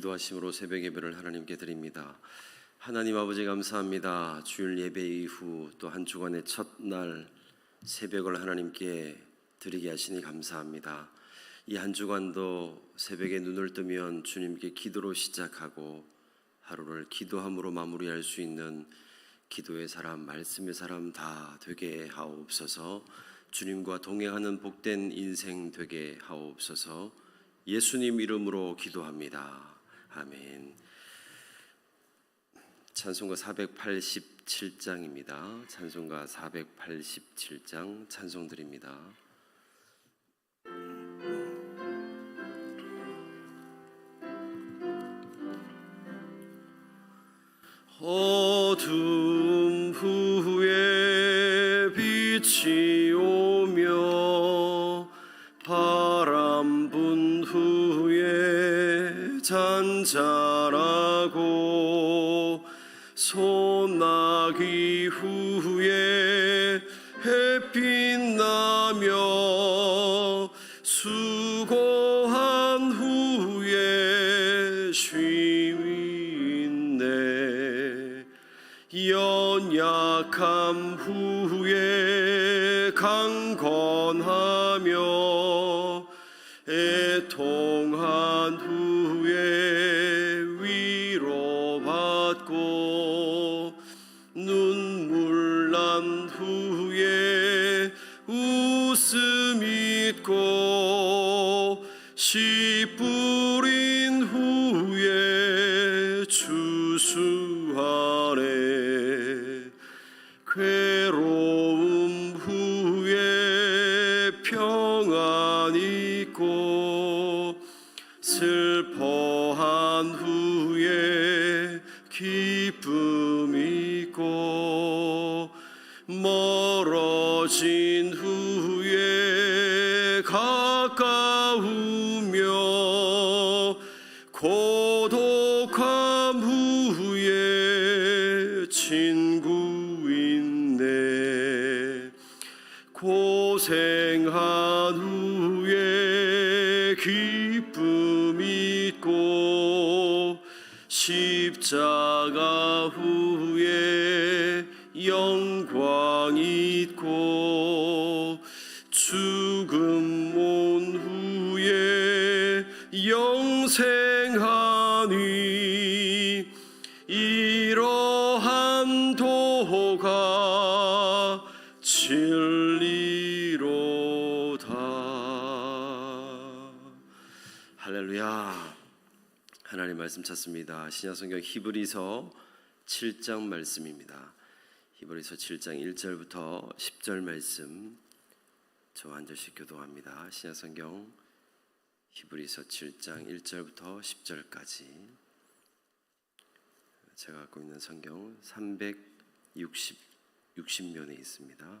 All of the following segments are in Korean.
기도하심으로 새벽 예배를 하나님께 드립니다. 하나님 아버지 감사합니다. 주일 예배 이후 또 한 주간의 첫날 새벽을 하나님께 드리게 하시니 감사합니다. 이 한 주간도 새벽에 눈을 뜨면 주님께 기도로 시작하고 하루를 기도함으로 마무리할 수 있는 기도의 사람, 말씀의 사람 다 되게 하옵소서. 주님과 동행하는 복된 인생 되게 하옵소서. 예수님 이름으로 기도합니다. 아멘. 찬송가 487장입니다. 찬송가 487장 찬송 드립니다. 어둠 후에 빛이 후에 잔잔하고 소나기 후 받고 고 하나님 말씀 찾습니다. 신약성경 히브리서 7장 말씀입니다. 히브리서 7장 1절부터 10절 말씀 저와 한 절씩 교도합니다. 신약성경 히브리서 7장 1절부터 10절까지. 제가 갖고 있는 성경 360 60면에 있습니다.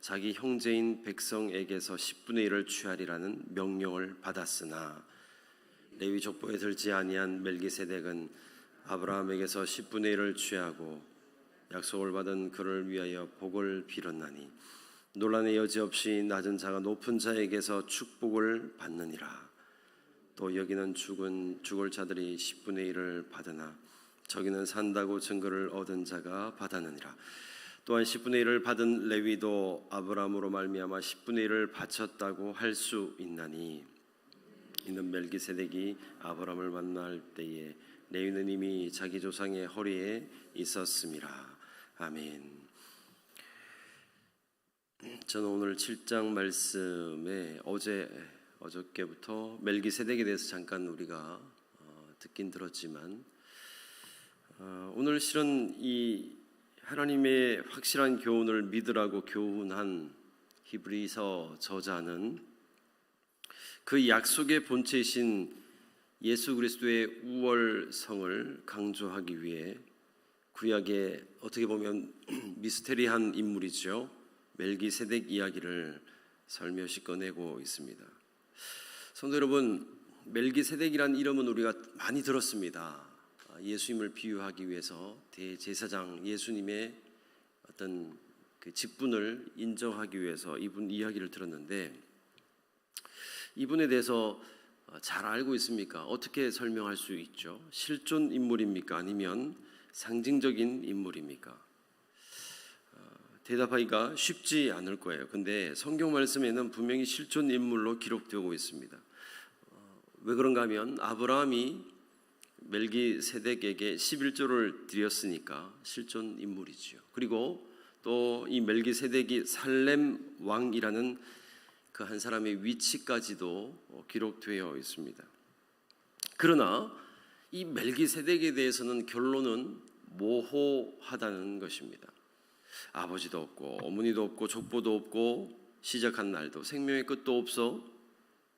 자기 형제인 백성에게서 10분의 1을 취하리라는 명령을 받았으나 레위 족보에 들지 아니한 멜기세덱은 아브라함에게서 10분의 1을 취하고 약속을 받은 그를 위하여 복을 빌었나니 논란의 여지 없이 낮은 자가 높은 자에게서 축복을 받느니라. 또 여기는 죽은 죽을 자들이 10분의 1을 받으나 저기는 산다고 증거를 얻은 자가 받았느니라 또한 10분의 1을 받은 레위도 아브라함으로 말미암아 10분의 1을 바쳤다고 할 수 있나니 이는 멜기세덱이 아브라함을 만날 때에 레위는 이미 자기 조상의 허리에 있었음이라 아멘. 저는 오늘 7장 말씀에 어제 어저께부터 멜기세덱에 대해서 잠깐 우리가 어, 듣긴 들었지만 어, 오늘 실은 이 하나님의 확실한 교훈을 믿으라고 교훈한 히브리서 저자는 그 약속의 본체이신 예수 그리스도의 우월성을 강조하기 위해 구약의 어떻게 보면 미스테리한 인물이죠. 멜기세덱 이야기를 설며시 꺼내고 있습니다. 성도 여러분, 멜기세덱이란 이름은 우리가 많이 들었습니다. 예수님을 비유하기 위해서 대제사장 예수님의 어떤 그 직분을 인정하기 위해서 이분 이야기를 들었는데 이분에 대해서 잘 알고 있습니까? 어떻게 설명할 수 있죠? 실존 인물입니까? 아니면 상징적인 인물입니까? 어, 대답하기가 쉽지 않을 거예요. 근데 성경 말씀에는 분명히 실존 인물로 기록되고 있습니다. 어, 왜 그런가 하면 아브라함이 멜기세덱에게 11조를 드렸으니까 실존 인물이지요. 그리고 또 이 멜기세덱이 살렘 왕이라는 그 한 사람의 위치까지도 기록되어 있습니다. 그러나 이 멜기세덱에 대해서는 결론은 모호하다는 것입니다. 아버지도 없고 어머니도 없고 족보도 없고 시작한 날도 생명의 끝도 없어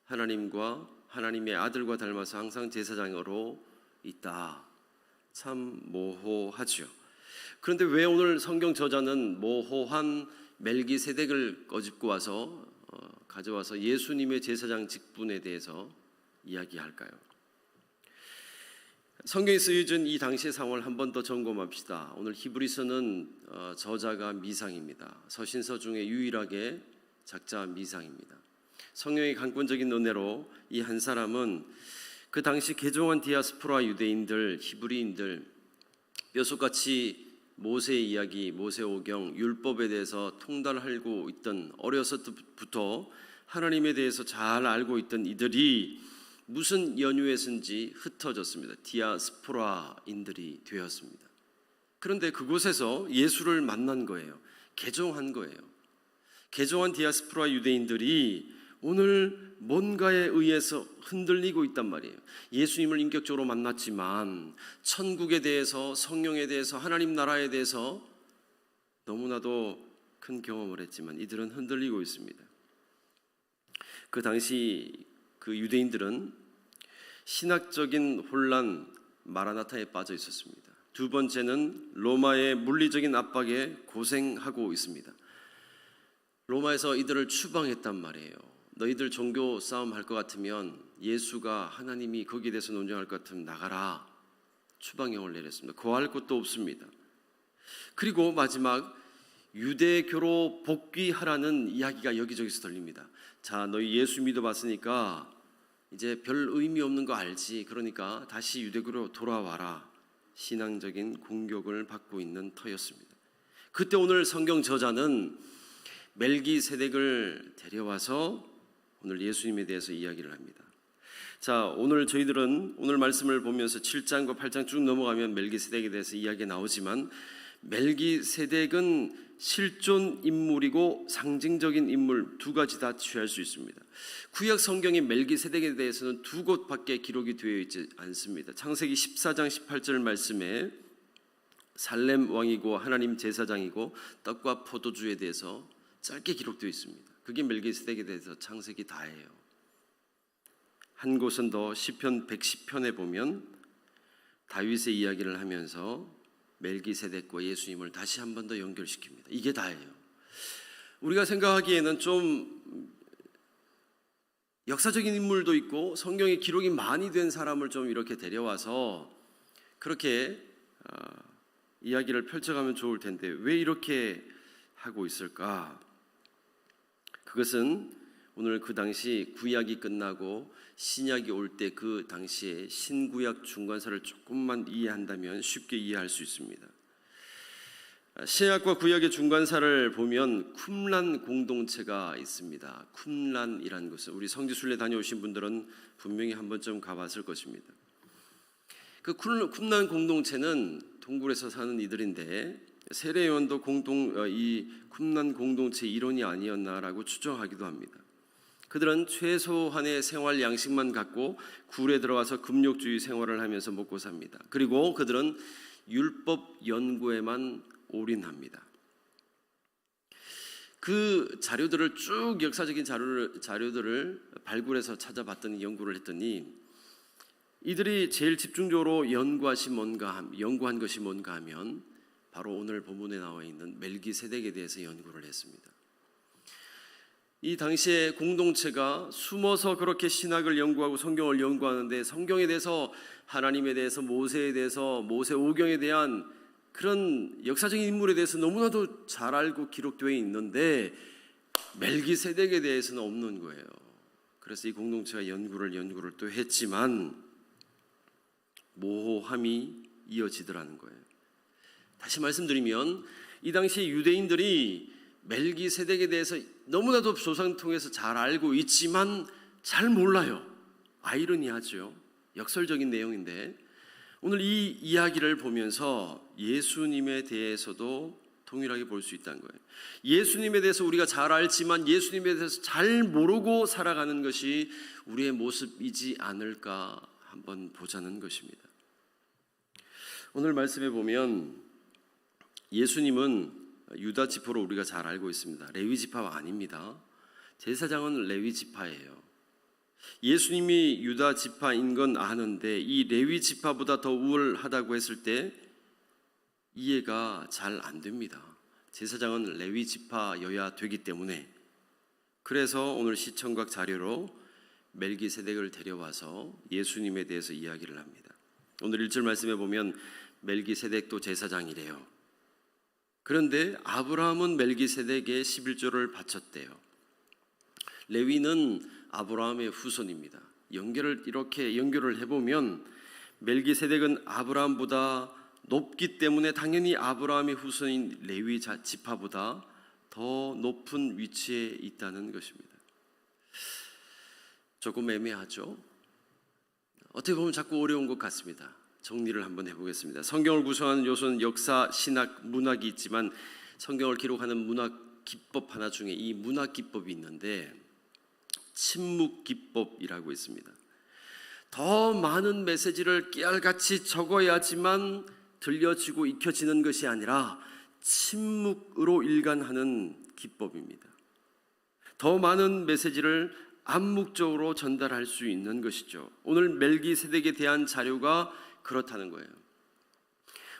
하나님과 하나님의 아들과 닮아서 항상 제사장으로 있다. 참 모호하죠. 그런데 왜 오늘 성경 저자는 모호한 멜기세덱을 꺼집고 와서 어, 가져와서 예수님의 제사장 직분에 대해서 이야기할까요? 성경에 쓰여진 이 당시의 상황을 한 번 더 점검합시다. 오늘 히브리서는 어, 저자가 미상입니다. 서신서 중에 유일하게 작자 미상입니다. 성경의 강권적인 논례로 이 한 사람은 그 당시 개종한 디아스포라 유대인들, 히브리인들 뼈속같이 모세의 이야기, 모세 오경, 율법에 대해서 통달하고 있던 어려서부터 하나님에 대해서 잘 알고 있던 이들이 무슨 연유에선지 흩어졌습니다. 디아스포라인들이 되었습니다. 그런데 그곳에서 예수를 만난 거예요. 개종한 거예요. 개종한 디아스포라 유대인들이 오늘 뭔가에 의해서 흔들리고 있단 말이에요. 예수님을 인격적으로 만났지만 천국에 대해서 성령에 대해서 하나님 나라에 대해서 너무나도 큰 경험을 했지만 이들은 흔들리고 있습니다. 그 당시 그 유대인들은 신학적인 혼란 마라나타에 빠져 있었습니다. 두 번째는 로마의 물리적인 압박에 고생하고 있습니다. 로마에서 이들을 추방했단 말이에요. 너희들 종교 싸움 할 것 같으면 예수가 하나님이 거기에 대해서 논쟁할 것 같으면 나가라. 추방령을 내렸습니다. 거할 곳도 없습니다. 그리고 마지막 유대교로 복귀하라는 이야기가 여기저기서 들립니다. 자, 너희 예수 믿어봤으니까 이제 별 의미 없는 거 알지. 그러니까 다시 유대교로 돌아와라. 신앙적인 공격을 받고 있는 터였습니다. 그때 오늘 성경 저자는 멜기세덱을 데려와서 오늘 예수님에 대해서 이야기를 합니다. 자, 오늘 저희들은 오늘 말씀을 보면서 7장과 8장 쭉 넘어가면 멜기세덱에 대해서 이야기가 나오지만 멜기세덱은 실존 인물이고 상징적인 인물 두 가지 다 취할 수 있습니다. 구약 성경의 멜기세덱에 대해서는 두 곳밖에 기록이 되어 있지 않습니다. 창세기 14장 18절 말씀에 살렘 왕이고 하나님 제사장이고 떡과 포도주에 대해서 짧게 기록되어 있습니다. 그게 멜기세덱에 대해서 창세기 다예요. 한 곳은 더 시편 110편에 보면 다윗의 이야기를 하면서 멜기세덱과 예수님을 다시 한 번 더 연결시킵니다. 이게 다예요. 우리가 생각하기에는 좀 역사적인 인물도 있고 성경에 기록이 많이 된 사람을 좀 이렇게 데려와서 그렇게 어, 이야기를 펼쳐가면 좋을 텐데 왜 이렇게 하고 있을까? 그것은 오늘 그 당시 구약이 끝나고 신약이 올 때 그 당시에 신구약 중간사를 조금만 이해한다면 쉽게 이해할 수 있습니다. 신약과 구약의 중간사를 보면 쿰란 공동체가 있습니다. 쿰란이라는 것은 우리 성지순례 다녀오신 분들은 분명히 한 번쯤 가봤을 것입니다. 그 쿰란 공동체는 동굴에서 사는 이들인데 세례요한도 공동 어, 이 쿰난 공동체 일원이 아니었나라고 추정하기도 합니다. 그들은 최소한의 생활 양식만 갖고 굴에 들어와서 금욕주의 생활을 하면서 먹고 삽니다. 그리고 그들은 율법 연구에만 올인합니다. 그 자료들을 쭉 역사적인 자료를, 자료들을 발굴해서 찾아봤더니 연구를 했더니 이들이 제일 집중적으로 연구하신 뭔가 함- 연구한 것이 뭔가 하면 바로 오늘 본문에 나와 있는 멜기세덱에 대해서 연구를 했습니다. 이 당시에 공동체가 숨어서 그렇게 신학을 연구하고 성경을 연구하는데 성경에 대해서 하나님에 대해서 모세에 대해서 모세 오경에 대한 그런 역사적인 인물에 대해서 너무나도 잘 알고 기록되어 있는데 멜기세덱에 대해서는 없는 거예요. 그래서 이 공동체가 연구를 연구를 또 했지만 모호함이 이어지더라는 거예요. 다시 말씀드리면 이 당시 유대인들이 멜기세덱에 대해서 너무나도 조상 통해서 잘 알고 있지만 잘 몰라요. 아이러니하죠. 역설적인 내용인데 오늘 이 이야기를 보면서 예수님에 대해서도 동일하게 볼 수 있다는 거예요. 예수님에 대해서 우리가 잘 알지만 예수님에 대해서 잘 모르고 살아가는 것이 우리의 모습이지 않을까 한번 보자는 것입니다. 오늘 말씀에 보면 예수님은 유다 지파로 우리가 잘 알고 있습니다. 레위 지파가 아닙니다. 제사장은 레위 지파예요. 예수님이 유다 지파인 건 아는데 이 레위 지파보다 더 우월하다고 했을 때 이해가 잘 안 됩니다. 제사장은 레위 지파여야 되기 때문에 그래서 오늘 시청각 자료로 멜기세덱을 데려와서 예수님에 대해서 이야기를 합니다. 오늘 1절 말씀에 보면 멜기세덱도 제사장이래요. 그런데 아브라함은 멜기세덱에 11조를 바쳤대요. 레위는 아브라함의 후손입니다. 연결을 이렇게 연결을 해보면 멜기세덱은 아브라함보다 높기 때문에 당연히 아브라함의 후손인 레위 자- 지파보다 더 높은 위치에 있다는 것입니다. 조금 애매하죠. 어떻게 보면 자꾸 어려운 것 같습니다. 정리를 한번 해보겠습니다. 성경을 구성하는 요소는 역사, 신학, 문학이 있지만 성경을 기록하는 문학 기법 하나 중에 이 문학 기법이 있는데 침묵 기법이라고 있습니다. 더 많은 메시지를 깨알같이 적어야지만 들려지고 익혀지는 것이 아니라 침묵으로 일관하는 기법입니다. 더 많은 메시지를 암묵적으로 전달할 수 있는 것이죠. 오늘 멜기세덱에 대한 자료가 그렇다는 거예요.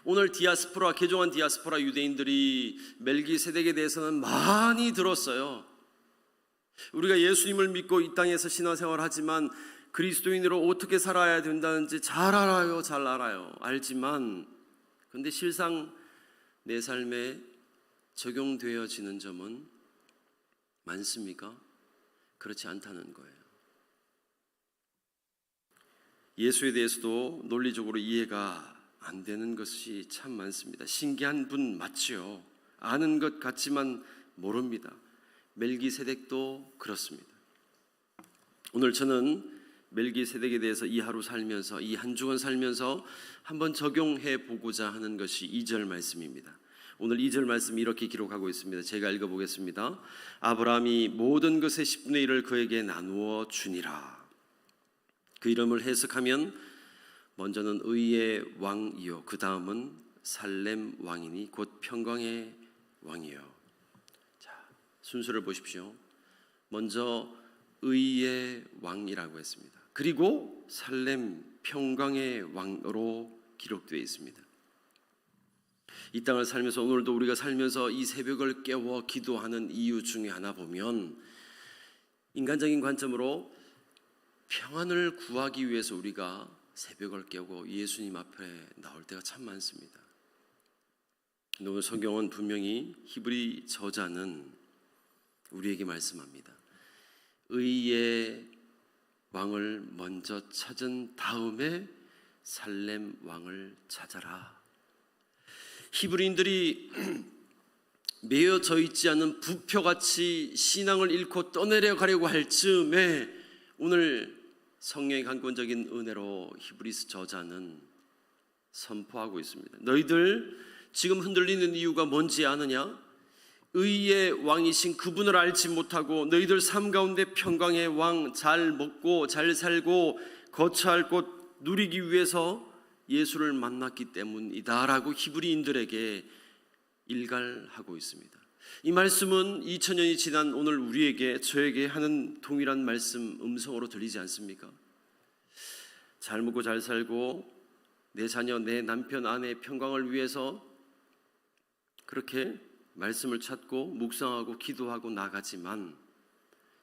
오늘 디아스포라 개종한 디아스포라 유대인들이 멜기세덱에 대해서는 많이 들었어요. 우리가 예수님을 믿고 이 땅에서 신앙생활 하지만 그리스도인으로 어떻게 살아야 된다는지 잘 알아요. 잘 알아요. 알지만 근데 실상 내 삶에 적용되어지는 점은 많습니까? 그렇지 않다는 거예요. 예수에 대해서도 논리적으로 이해가 안 되는 것이 참 많습니다. 신기한 분 맞지요. 아는 것 같지만 모릅니다. 멜기세덱도 그렇습니다. 오늘 저는 멜기세덱에 대해서 이 하루 살면서 이 한 주간 살면서 한번 적용해 보고자 하는 것이 2절 말씀입니다. 오늘 2절 말씀 이렇게 기록하고 있습니다. 제가 읽어 보겠습니다. 아브라함이 모든 것의 10분의 1을 그에게 나누어 주니라. 그 이름을 해석하면 먼저는 의의 왕이요 그 다음은 살렘 왕이니 곧 평강의 왕이요. 자 순서를 보십시오. 먼저 의의 왕이라고 했습니다. 그리고 살렘 평강의 왕으로 기록되어 있습니다. 이 땅을 살면서 오늘도 우리가 살면서 이 새벽을 깨워 기도하는 이유 중에 하나 보면 인간적인 관점으로 평안을 구하기 위해서 우리가 새벽을 깨고 예수님 앞에 나올 때가 참 많습니다. 오늘 성경은 분명히 히브리 저자는 우리에게 말씀합니다. 의의 왕을 먼저 찾은 다음에 살렘 왕을 찾아라. 히브리인들이 매여져 있지 않은 부표같이 신앙을 잃고 떠내려 가려고 할 즈음에 오늘 성령의 강권적인 은혜로 히브리스 저자는 선포하고 있습니다. 너희들 지금 흔들리는 이유가 뭔지 아느냐? 의의 왕이신 그분을 알지 못하고 너희들 삶 가운데 평강의 왕 잘 먹고 잘 살고 거처할 곳 누리기 위해서 예수를 만났기 때문이다라고 히브리인들에게 일갈하고 있습니다. 이 말씀은 2000년이 지난 오늘 우리에게 저에게 하는 동일한 말씀 음성으로 들리지 않습니까? 잘 먹고 잘 살고 내 자녀 내 남편 아내 평강을 위해서 그렇게 말씀을 찾고 묵상하고 기도하고 나가지만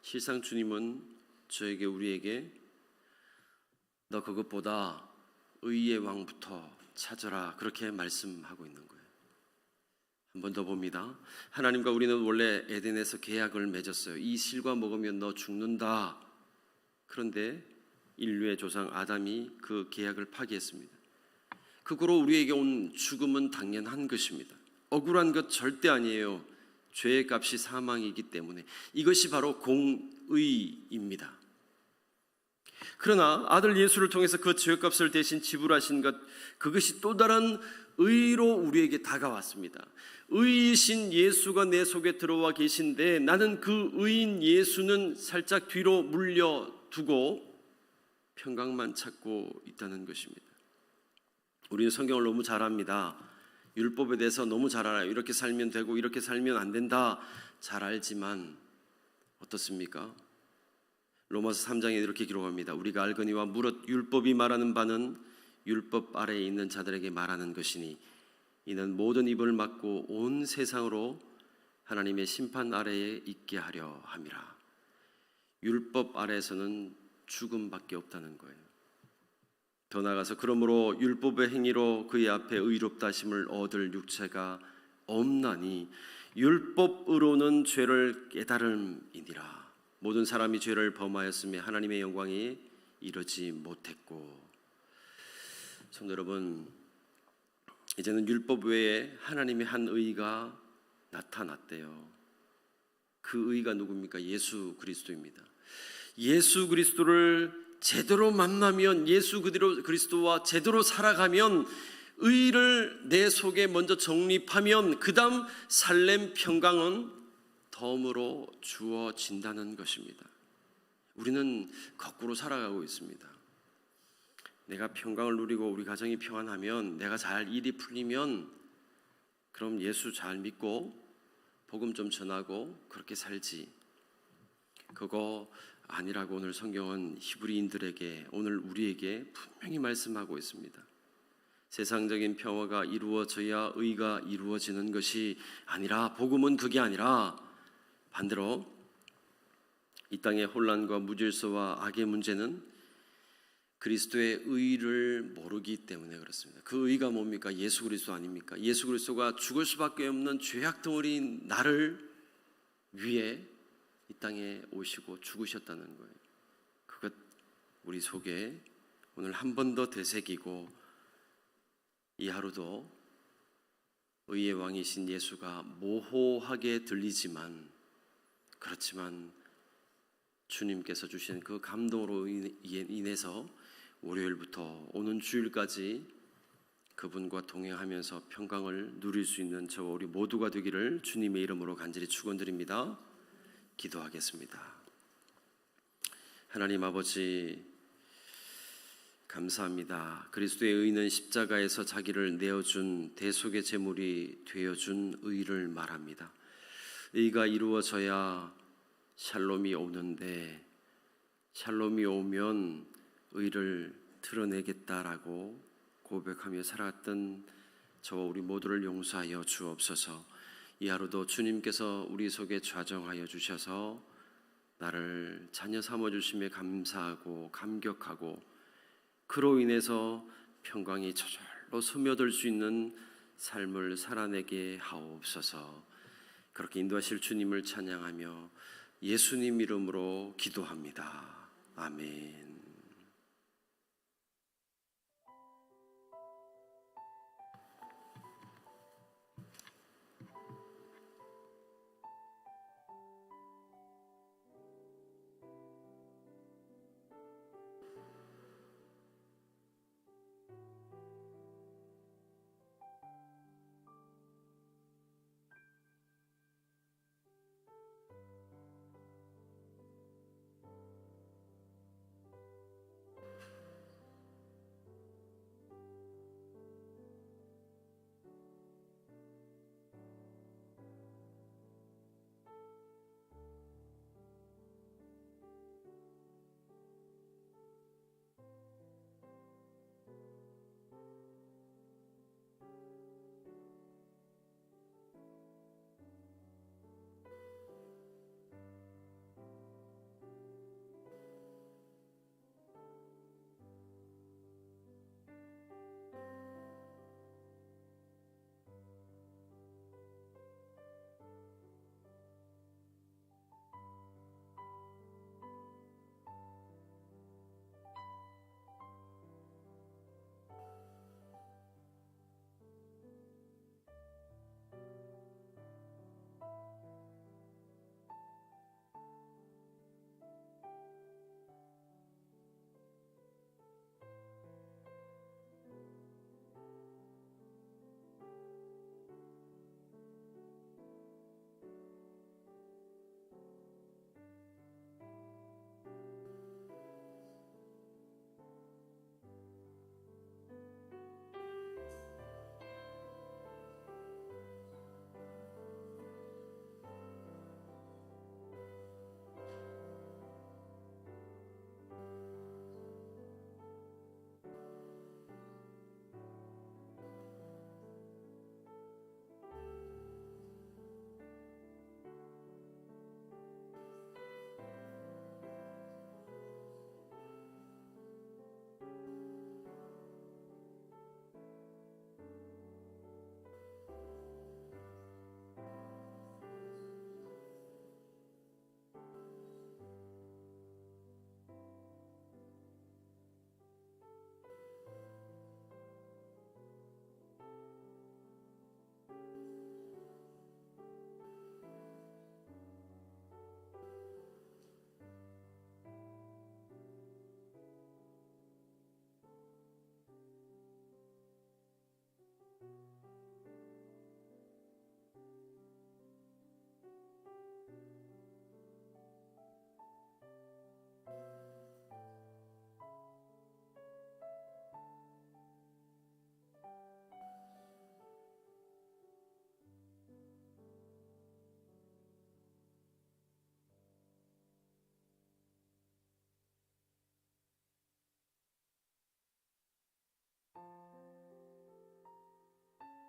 실상 주님은 저에게 우리에게 너 그것보다 의의 왕부터 찾아라 그렇게 말씀하고 있는 거예요. 한 번 더 봅니다. 하나님과 우리는 원래 에덴에서 계약을 맺었어요. 이 실과 먹으면 너 죽는다. 그런데 인류의 조상 아담이 그 계약을 파기했습니다. 그거로 우리에게 온 죽음은 당연한 것입니다. 억울한 것 절대 아니에요. 죄의 값이 사망이기 때문에 이것이 바로 공의입니다. 그러나 아들 예수를 통해서 그 죄값을 대신 지불하신 것 그것이 또 다른 의로 우리에게 다가왔습니다. 의이신 예수가 내 속에 들어와 계신데 나는 그 의인 예수는 살짝 뒤로 물려두고 평강만 찾고 있다는 것입니다. 우리는 성경을 너무 잘 압니다. 율법에 대해서 너무 잘 알아요. 이렇게 살면 되고 이렇게 살면 안 된다. 잘 알지만 어떻습니까? 로마서 3장에 이렇게 기록합니다. 우리가 알거니와 무릇 율법이 말하는 바는 율법 아래에 있는 자들에게 말하는 것이니 이는 모든 입을 막고 온 세상으로 하나님의 심판 아래에 있게 하려 함이라. 율법 아래에서는 죽음밖에 없다는 거예요. 더 나아가서 그러므로 율법의 행위로 그의 앞에 의롭다 심을 얻을 육체가 없나니 율법으로는 죄를 깨달음이니라. 모든 사람이 죄를 범하였으며 하나님의 영광이 이르지 못했고 성도 여러분 이제는 율법 외에 하나님의 한 의가 나타났대요. 그 의가 누굽니까? 예수 그리스도입니다. 예수 그리스도를 제대로 만나면 예수 그대로 그리스도와 제대로 살아가면 의를 내 속에 먼저 정립하면 그다음 살렘 평강은 덤으로 주어진다는 것입니다. 우리는 거꾸로 살아가고 있습니다. 내가 평강을 누리고 우리 가정이 평안하면 내가 잘 일이 풀리면 그럼 예수 잘 믿고 복음 좀 전하고 그렇게 살지. 그거 아니라고 오늘 성경은 히브리인들에게 오늘 우리에게 분명히 말씀하고 있습니다. 세상적인 평화가 이루어져야 의가 이루어지는 것이 아니라 복음은 그게 아니라 반대로 이 땅의 혼란과 무질서와 악의 문제는 그리스도의 의를 모르기 때문에 그렇습니다. 그 의가 뭡니까? 예수 그리스도 아닙니까? 예수 그리스도가 죽을 수밖에 없는 죄악 덩어리인 나를 위해 이 땅에 오시고 죽으셨다는 거예요. 그것 우리 속에 오늘 한 번 더 되새기고 이 하루도 의의 왕이신 예수가 모호하게 들리지만 그렇지만 주님께서 주신 그 감동으로 인해서 월요일부터 오는 주일까지 그분과 동행하면서 평강을 누릴 수 있는 저 우리 모두가 되기를 주님의 이름으로 간절히 축원드립니다. 기도하겠습니다. 하나님 아버지 감사합니다. 그리스도의 의는 십자가에서 자기를 내어준 대속의 제물이 되어준 의를 말합니다. 의가 이루어져야 샬롬이 오는데 샬롬이 오면 의를 드러내겠다라고 고백하며 살았던 저와 우리 모두를 용서하여 주옵소서. 이 하루도 주님께서 우리 속에 좌정하여 주셔서 나를 자녀 삼아 주심에 감사하고 감격하고 그로 인해서 평강이 저절로 스며들 수 있는 삶을 살아내게 하옵소서. 그렇게 인도하실 주님을 찬양하며 예수님 이름으로 기도합니다. 아멘.